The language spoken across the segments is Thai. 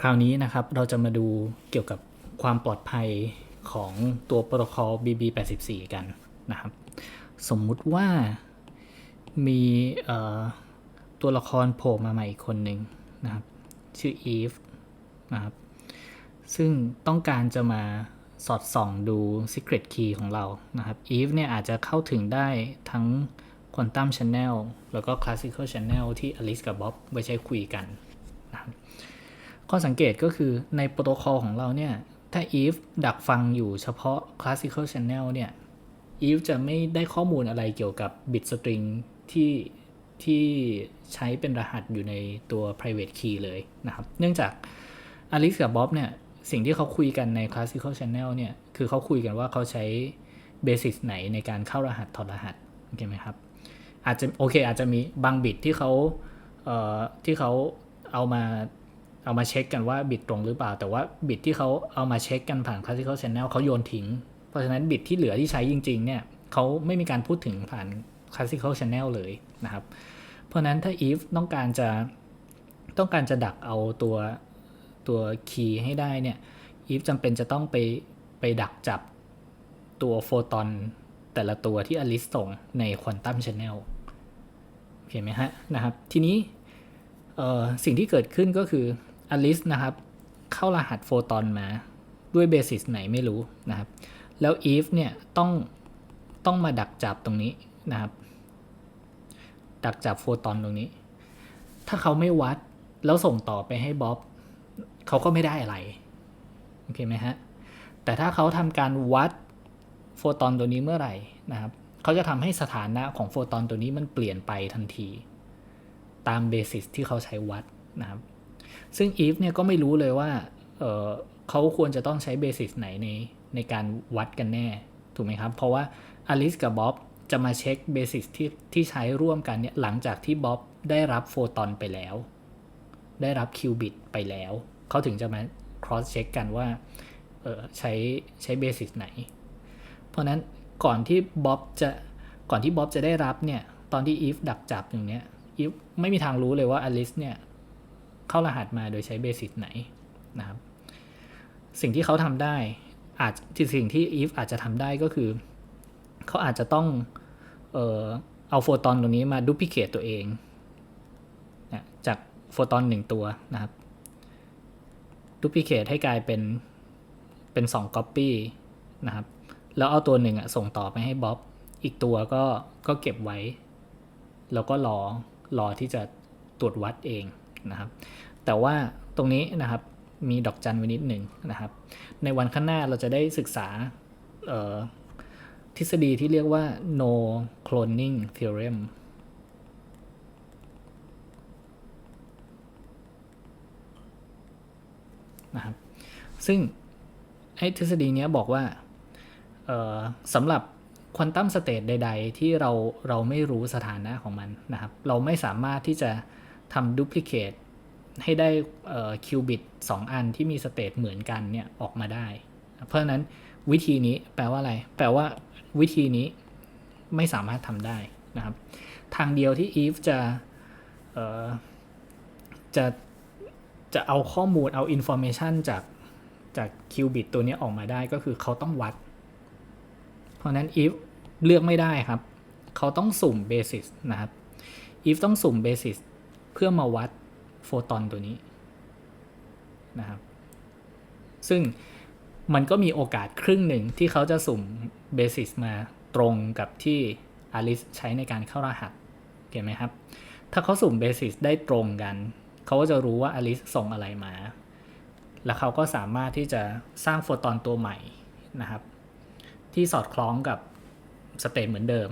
คราวนี้นะครับเราจะมาดูเกี่ยวกับความปลอดภัยของตัวโปรโตคอล BB84 กันนะครับ สมมุติว่ามีตัวละครโผล่มาใหม่อีกคนหนึ่งนะครับ ชื่อ Eve นะครับ ซึ่งต้องการจะมาสอดส่องดู Secret Key ของเรานะครับ Eve เนี่ยอาจจะเข้าถึงได้ทั้ง Quantum Channel แล้วก็ Classical Channel ที่ Alice กับ Bob ไว้ใช้คุยกันนะครับ ข้อสังเกตก็คือในโปรโตคอลของเราเนี่ย ถ้า if ดักฟังอยู่เฉพาะ classical channel เนี่ย if จะไม่ได้ข้อมูลอะไรเกี่ยวกับ bit string ที่ที่ใช้เป็นรหัสอยู่ในตัว private key เลยนะครับ เนื่องจาก Alice กับ Bob เนี่ย สิ่งที่เขาคุยกันใน classical channel เนี่ย คือเขาคุยกันว่าเขาใช้ basis ไหนในการเข้ารหัสถอดรหัสโอเคไหมครับ อาจจะโอเคอาจจะมีบางบิตที่เขาเอ่อที่เขาเอามา เอามาเช็คกันว่าบิตตรงหรือเปล่า แต่ว่าบิตที่เขาเอามาเช็คกันผ่าน classical channel เขาโยนทิ้ง เพราะฉะนั้นบิตที่เหลือที่ใช้จริงๆเนี่ยเขาไม่มีการพูดถึงผ่าน classical channel เลยนะครับ เพราะฉะนั้นถ้า if ต้องการจะต้องการจะดักเอาตัวตัว key ให้ได้เนี่ย if จำเป็นจะต้องไปไปดักจับตัวโฟตอนแต่ละตัวที่ Alice ส่งใน quantum channel โอเคไหมฮะนะครับ ทีนี้สิ่งที่เกิดขึ้นก็คือ อลิสนะครับ เข้ารหัสโฟตอนมาด้วยเบสิสไหนไม่รู้นะครับ แล้วอีฟเนี่ยต้องต้องมาดักจับตรงนี้นะครับ ดักจับโฟตอนตรงนี้ ถ้าเขาไม่วัดแล้วส่งต่อไปให้บ๊อบเขาก็ไม่ได้อะไร โอเคไหมฮะ แต่ถ้าเขาทำการวัดโฟตอนตัวนี้เมื่อไหร่นะครับเขาจะทำให้สถานะของโฟตอนตัวนี้มันเปลี่ยนไปทันที ตามเบสิสที่เขาใช้วัดนะครับ ซึ่ง if เนี่ยก็ไม่รู้เลยว่าเเขาควรจะต้องใช้เบสิสไหนในในการวัดกันแน่ ถูกไหมครับ เพราะว่าอลิสกับบ๊อบจะมาเช็คเบสิสที่ที่ใช้ร่วมกันเนี่ยหลังจากที่บ๊อบได้รับโฟตอนไปแล้ว ได้รับคิวบิตไปแล้ว เขาถึงจะมา cross check กันว่าใช้ใช้เบสิสไหน เพราะนั้นก่อนที่บ๊อบจะก่อนที่บ๊อบจะได้รับเนี่ย ตอนที่ if ดักจับอย่างเนี้ย if ไม่มีทางรู้เลยว่า Alice เนี่ย เข้ารหัสมาโดยใช้เบสิสไหนนะครับ สิ่งที่เขาทำได้อาจสิ่งที่ if อาจจะทำได้ก็คือ เขาอาจจะต้องเอ่อเอาโฟตอนตรงนี้มาดูพิเคตตัวเองนะจากโฟตอนหนึ่งตัวนะครับดูพิเคตให้กลายเป็นเป็น2 Copy นะครับ แล้วเอาตัวหนึ่งอะส่งต่อไปให้บ๊อบ อีกตัวก็ก็เก็บไว้ แล้วก็รอรอที่จะตรวจวัดเอง นะครับ แต่ว่าตรงนี้นะครับมีดอกจันไว้นิดหนึ่งนะครับ ในวันข้างหน้าเราจะได้ศึกษาทฤษฎีที่เรียกว่า no cloning theorem นะครับ ซึ่งไอ้ทฤษฎีนี้บอกว่าสำหรับควอนตัมสเตตใด ๆ ที่เราเราไม่รู้สถานะของมันนะครับ เราไม่สามารถที่จะ ทำดูพลิเคตให้ได้คิวบิตสองอันที่มีสเตตเหมือนกันเนี่ยออกมาได้ เพราะฉะนั้นวิธีนี้แปลว่าอะไร แปลว่าวิธีนี้ไม่สามารถทำได้นะครับ ทางเดียวที่ Eve จะจะจะเอาข้อมูลเอาอินโฟเมชันจากจากคิวบิตตัวนี้ออกมาได้ก็คือเขาต้องวัด เพราะนั้น if เลือกไม่ได้ครับ เขาต้องสุ่มเบสิสนะครับ if ต้องสุ่มเบสิส เพื่อมาวัดโฟตอนตัวนี้นะครับ ซึ่งมันก็มีโอกาสครึ่งหนึ่งที่เขาจะสุ่มเบสิสมาตรงกับที่อลิสใช้ในการเข้ารหัสเห็นไหมครับ ถ้าเขาสุ่มเบสิสได้ตรงกัน เขาก็จะรู้ว่าอลิสส่งอะไรมา แล้วเขาก็สามารถที่จะสร้างโฟตอนตัวใหม่นะครับ ที่สอดคล้องกับสเตตเหมือนเดิม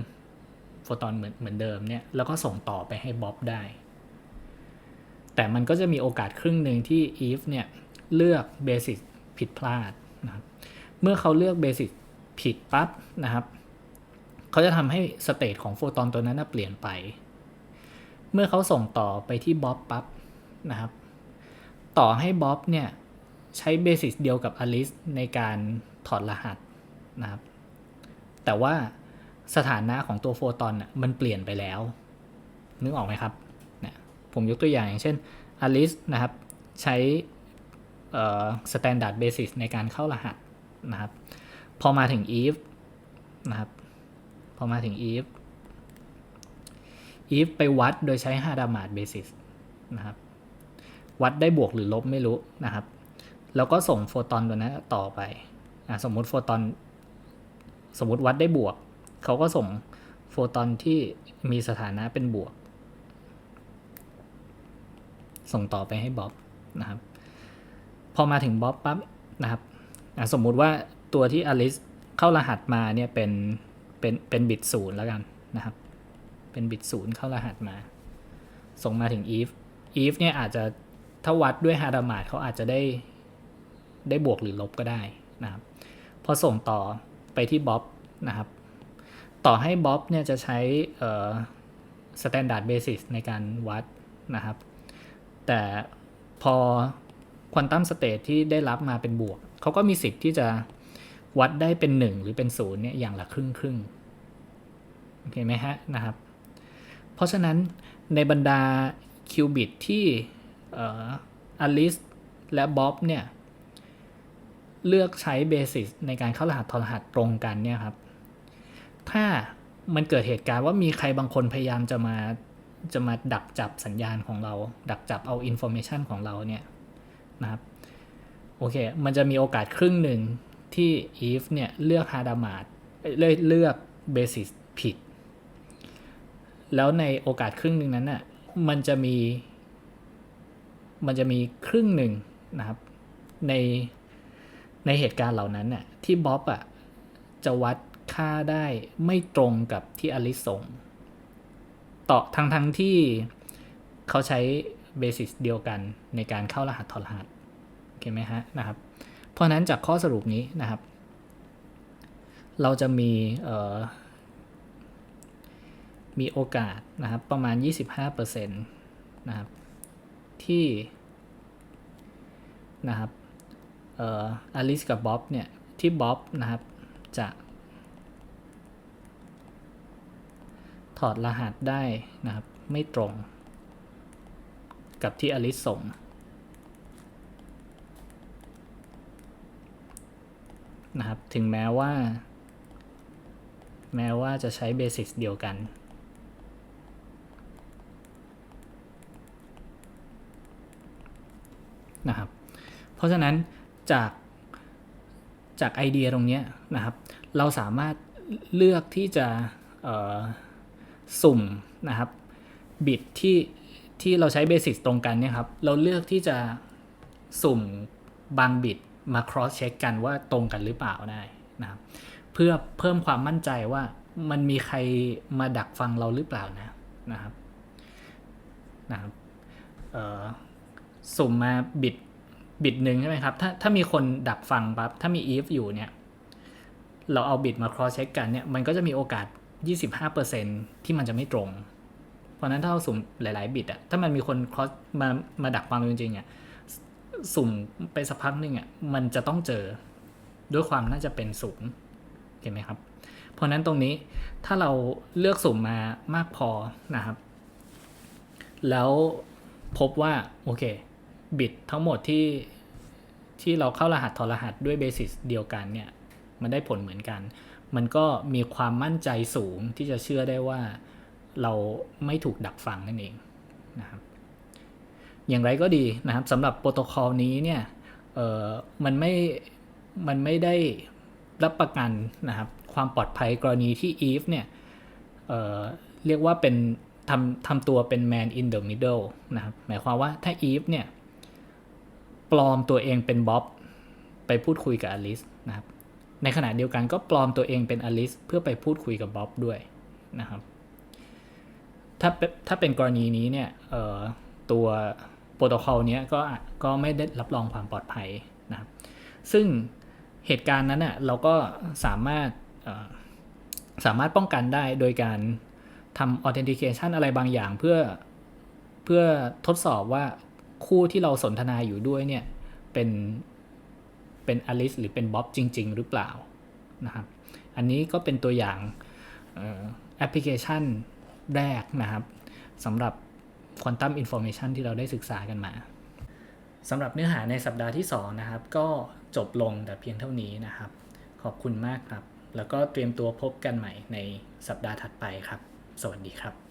โฟตอนเหมือนเหมือนเดิมเนี่ย แล้วก็ส่งต่อไปให้บ๊อบได้ แต่มันก็จะมีโอกาสครึ่งหนึ่งที่ if เนี่ยเลือกเบสิสผิดพลาดนะครับเมื่อเขาเลือกเบสิสผิดปั๊บนะครับเขาจะทำให้สเตตของโฟตอนตัวนั้นเปลี่ยนไป เมื่อเขาส่งต่อไปที่บ๊อบปั๊บนะครับต่อให้บ๊อบเนี่ยใช้เบสิสเดียวกับอลิสในการถอดรหัสนะครับ แต่ว่าสถานะของตัวโฟตอนน่ะมันเปลี่ยนไปแล้ว นึกออกไหมครับ ผมยกตัวอย่างอย่างเช่นอลิสนะครับ ใช้ standard basis ในการเข้ารหัสนะครับ พอมาถึง if นะครับ พอมาถึง if if ไปวัดโดยใช้ Hadamard basis นะครับ วัดได้บวกหรือลบไม่รู้นะครับ แล้วก็ส่งโฟตอนตัวนั้นต่อไปอสมมุติโฟตอนสมมติวัดได้บวก เขาก็ส่งโฟตอนที่มีสถานะเป็นบวก ส่งต่อไปให้บ๊อบนะครับพอมาถึงบ๊อบปั๊บนะครับสมมุติว่าตัวที่อลิสเข้ารหัสมาเนี่ยเป็นเป็นเป็นบิตศูนย์แล้วกันนะครับ เป็นบิตศูนย์เข้ารหัสมา ส่งมาถึง if if เนี่ยอาจจะถ้าวัดด้วยฮารามาดเขาอาจจะได้ได้บวกหรือลบก็ได้นะครับ พอส่งต่อไปที่บ๊อบนะครับ ต่อให้บ๊อบเนี่ยจะใช้เอ่อ standard basis ในการวัดนะครับ แต่พอควอนตัมสเตทที่ได้รับมาเป็นบวก เขาก็มีสิทธิ์ที่จะวัดได้เป็น 1 หรือเป็น0เนี่ยอย่างละครึ่งครึ่งโอเคไหมฮะนะครับ เพราะฉะนั้นในบรรดาคิวบิตที่อลิสและบ๊อบเนี่ย เลือกใช้เบสิสในการเข้ารหัสทรหัสตรงกันเนี่ยครับ ถ้ามันเกิดเหตุการณ์ว่ามีใครบางคนพยายามจะมา จะมาดักจับสัญญาณของเรา ดักจับเอาอินโฟเมชันของเราเนี่ยนะครับโอเค มันจะมีโอกาสครึ่งหนึ่งที่ if เนี่ยเลือก Hadamard เลือกเลือก basis ผิด แล้วในโอกาสครึ่งหนึ่งนั้นน่ะมันจะมี มันจะมีครึ่งหนึ่งนะครับในในเหตุการณ์เหล่านั้นน่ะที่บ๊อบอะจะวัดค่าได้ไม่ตรงกับที่อลิสส่ง ต่อทั้งทั้งที่เขาใช้เบสิสเดียวกันในการเข้ารหัสถอดรหัสโอเคไหมฮะนะครับ เพราะนั้นจากข้อสรุปนี้นะครับ เราจะมีมีโอกาสนะครับประมาณ 25%นะครับที่นะครับอลิสกับบ๊อบเนี่ยที่บ๊อบนะครับจะ ถอดรหัสได้นะครับ ไม่ตรงกับที่อลิสส่ง นะครับ ถึงแม้ว่า แม้ว่าจะใช้เบสิกเดียวกัน นะครับ เพราะฉะนั้นจากจากไอเดียตรงนี้นะครับ เราสามารถเลือกที่จะ สุ่มนะครับบิตที่ที่เราใช้เบสิกตรงกันเนี่ยครับ เราเลือกที่จะสุ่มบางบิตมา cross check กันว่าตรงกันหรือเปล่าได้นะครับเพื่อเพิ่มความมั่นใจว่ามันมีใครมาดักฟังเราหรือเปล่านะนะครับนะครับสุ่มมาบิตบิตหนึ่งใช่ไหมครับ ถ้าถ้ามีคนดักฟังปั๊บถ้ามี if อยู่เนี่ย เราเอาบิตมา cross check กันเนี่ย มันก็จะมีโอกาส 25%ที่มันจะไม่ตรง เพราะนั้นถ้าเราสุ่มหลาย ๆ บิตอะถ้ามันมีคน cross มามาดักฟังจริงๆเนี่ยสุ่มไปสักพักหนึ่งอะมันจะต้องเจอด้วยความน่าจะเป็นสูงเห็นไหมครับ เพราะนั้นตรงนี้ถ้าเราเลือกสุ่มมามากพอนะครับ แล้วพบว่า โอเค บิตทั้งหมดที่ที่เราเข้ารหัสทอรหัสด้วยเบสิสเดียวกันเนี่ย มันได้ผลเหมือนกัน มันก็มีความมั่นใจสูงที่จะเชื่อได้ว่าเราไม่ถูกดักฟังนั่นเองนะครับอย่างไรก็ดีนะครับสำหรับโปรโตคอลนี้เนี่ยเออมันไม่มันไม่ได้รับประกันนะครับความปลอดภัยกรณีที่ Eve เนี่ยเเรียกว่าเป็นทำทำตัวเป็น man in the middle นะครับหมายความว่าถ้า Eve เนี่ยปลอมตัวเองเป็นบ๊อบไปพูดคุยกับอลิสนะครับ ในขณะเดียวกันก็ปลอมตัวเองเป็นอลิสเพื่อไปพูดคุยกับบ๊อบด้วยนะครับ ถ้าถ้าเป็นกรณีนี้เนี่ยตัวโปรโตคอลนี้ก็ก็ไม่ได้รับรองความปลอดภัยนะครับ ซึ่งเหตุการณ์นั้นเน่ยเราก็สามารถสามารถป้องกันได้โดยการทำ authentication อะไรบางอย่างเพื่อเพื่อทดสอบว่าคู่ที่เราสนทนาอยู่ด้วยเนี่ยเป็น เป็นอลิสหรือเป็นบ๊อบจริง ๆ หรือเปล่านะครับอันนี้ก็เป็นตัวอย่างแอปพลิเคชันแรกนะครับสำหรับควอนตัมอินโฟเมชันที่เราได้ศึกษากันมาสำหรับเนื้อหาในสัปดาห์ที่ 2 นะครับ ก็จบลงแต่เพียงเท่านี้นะครับ ขอบคุณมากครับ แล้วก็เตรียมตัวพบกันใหม่ในสัปดาห์ถัดไปครับ สวัสดีครับ